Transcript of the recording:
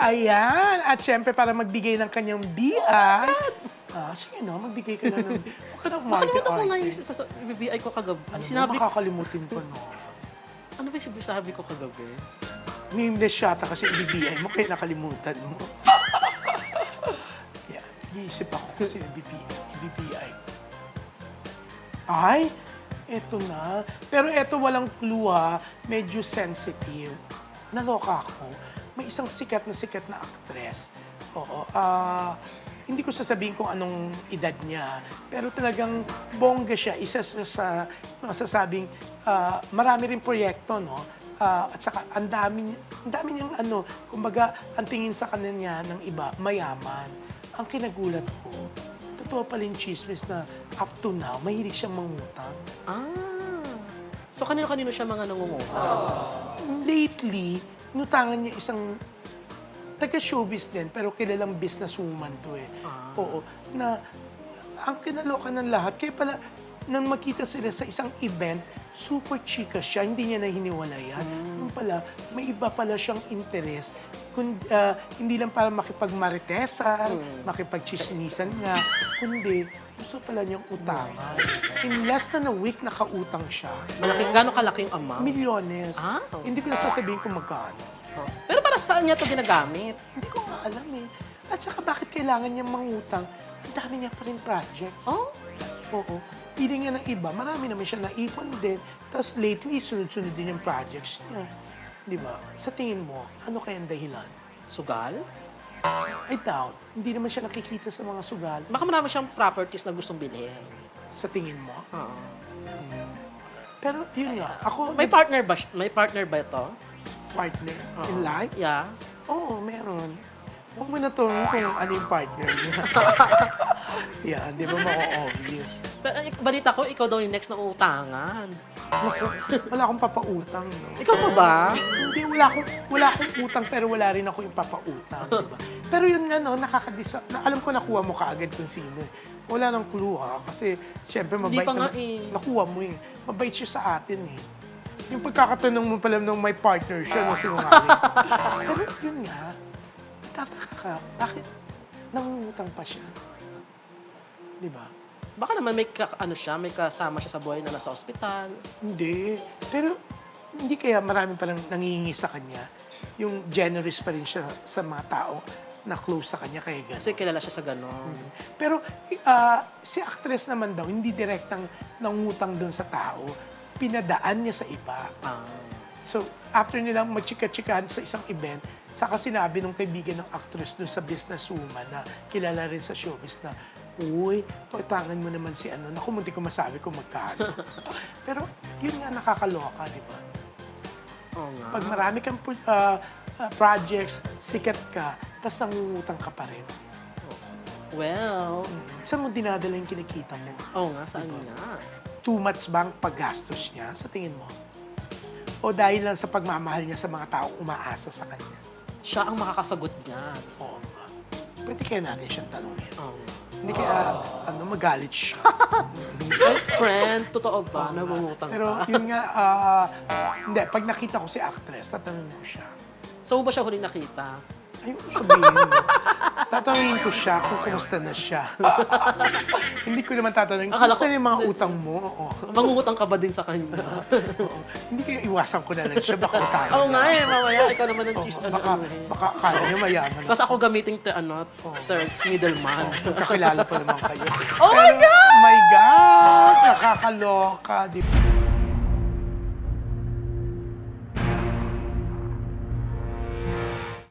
Ayan. At syempre, para magbigay ng kanyang BI. Ah, sige na, magbigay ka na ng... Huwag ka na Nakalimutan ko nga yung sa, sa, VI ko kagabi. Ano sinabi, makakalimutin ko, no? ano ba yung sabi ko kagabi? Nameless yata kasi BBI mo, kaya nakalimutan mo. Yan. Iisip ako kasi BBI. BBI. Ay, eto na. Pero eto walang clue ha. Medyo sensitive. Naloka ako. May isang sikat na sikat na actress. Oo. ah hindi ko sasabihin kung anong edad niya. Pero talagang bongga siya. Isa sa, sa masasabing ah, marami rin proyekto, no? Ah, at saka ang dami, ang dami niyang ano, kumbaga, ang tingin sa kanya ng iba, mayaman. Ang kinagulat ko, totoo pala yung chismis na up to now, mahilig siyang mangutang. Ah. So, kanino-kanino siya mga nangunguha? Lately, inutangan niya isang taga-showbiz din, pero kilalang businesswoman to eh. Ah. Oo. Na ang kinaloka ng lahat, kaya pala, nang makita sila sa isang event, super chika siya, hindi niya na hiniwalayan. Yung pala, may iba pala siyang interest. Kung, ah, hindi lang para makipagmaritesan, makipagchismisan nga, kundi gusto pala niyang utangan. In less than a week, nakautang siya. Malaki, gano'ng kalaking amount? Milyones. Ah. Hindi ko na sasabihin kung magkano. Oh. Pero para saan niya ito ginagamit? Hindi ko nga alam eh. At saka bakit kailangan niya mangutang? Ang dami niya pa rin project. Oh? Oo. Pili nga ng iba, marami naman siya naipon din. Tapos lately, sunod-sunod din yung projects niya. Di ba? Sa tingin mo, ano kaya ang dahilan? Sugal? I doubt. Hindi naman siya nakikita sa mga sugal. Baka marami siyang properties na gustong bilhin. Sa tingin mo. Oo. Pero yun nga, ako May partner ba? siya- May partner ba ito? partner in Oo. life. Yeah. Oo, meron. Huwag mo na kung ano yung partner niya. Yan, di ba mako-obvious? Pero balita ko, ikaw daw yung next na utangan. Naku, wala akong papautang. No? Ikaw pa ba? Hindi, wala akong, wala akong utang pero wala rin ako yung papautang. Diba? Pero yun nga, no, nakakadisa, na, alam ko nakuha mo kaagad kung sino. eh. Wala nang clue ha, kasi syempre mabait pa nga naman- eh. Nakuha mo eh. Mabait siya sa atin eh. Yung pagkakatanong mo pala nung may partner siya, no, sinungaling. pero yun nga, tataka ka, bakit nangungutang pa siya? Di ba? Baka naman may ka, ano siya, may kasama siya sa buhay na nasa ospital. Hindi. Pero hindi kaya marami palang nangihingi sa kanya. Yung generous pa rin siya sa mga tao na close sa kanya kaya gano'n. Kasi kilala siya sa gano'n. Pero ah, si actress naman daw, hindi direktang nangutang doon sa tao. Pinadaan niya sa iba. Ah. So, after nilang magchika-chikahan sa isang event, saka sinabi nung kaibigan ng actress doon sa businesswoman na kilala rin sa showbiz na, Uy, pautangan mo naman si ano. Naku, munti ko masabi kung magkano. Pero yun nga nakakaloka, di ba? Oo nga. Pag marami kang ah, projects, sikat ka, tapos nangungutang ka pa rin. Well, Saan mo dinadala yung kinikita mo? oo nga, saan nga? Too much bang paggastos niya sa tingin mo? O dahil lang sa pagmamahal niya sa mga taong umaasa sa kanya? Siya ang makakasagot niya. Oo nga. Pwede kaya natin siyang tanongin. Oo. Hindi kaya, ano, magalit siya. Ay, friend, totoo ba? Nangungutang Pero ka? yun nga, ah, hindi, pag nakita ko si actress, tatanungin ko siya. Saan mo ba siya huling nakita? Ayun sabihin mo. Tatanungin ko siya kung kumusta na siya. Hindi ko naman tatanungin, Akala kumusta ko- na yung mga utang mo? Oo. Mangungutang ka ba din sa kanya? Oo. Hindi kaya iwasan ko na lang siya, baka tayo. Oo nga eh, mamaya ikaw naman ang cheese, ano, baka, ano eh. baka akala niya mayaman. Tapos ako gamitin te, ano, third middleman. Kakilala pa naman kayo. Oh my Pero, my God! Nakakaloka. Di ba?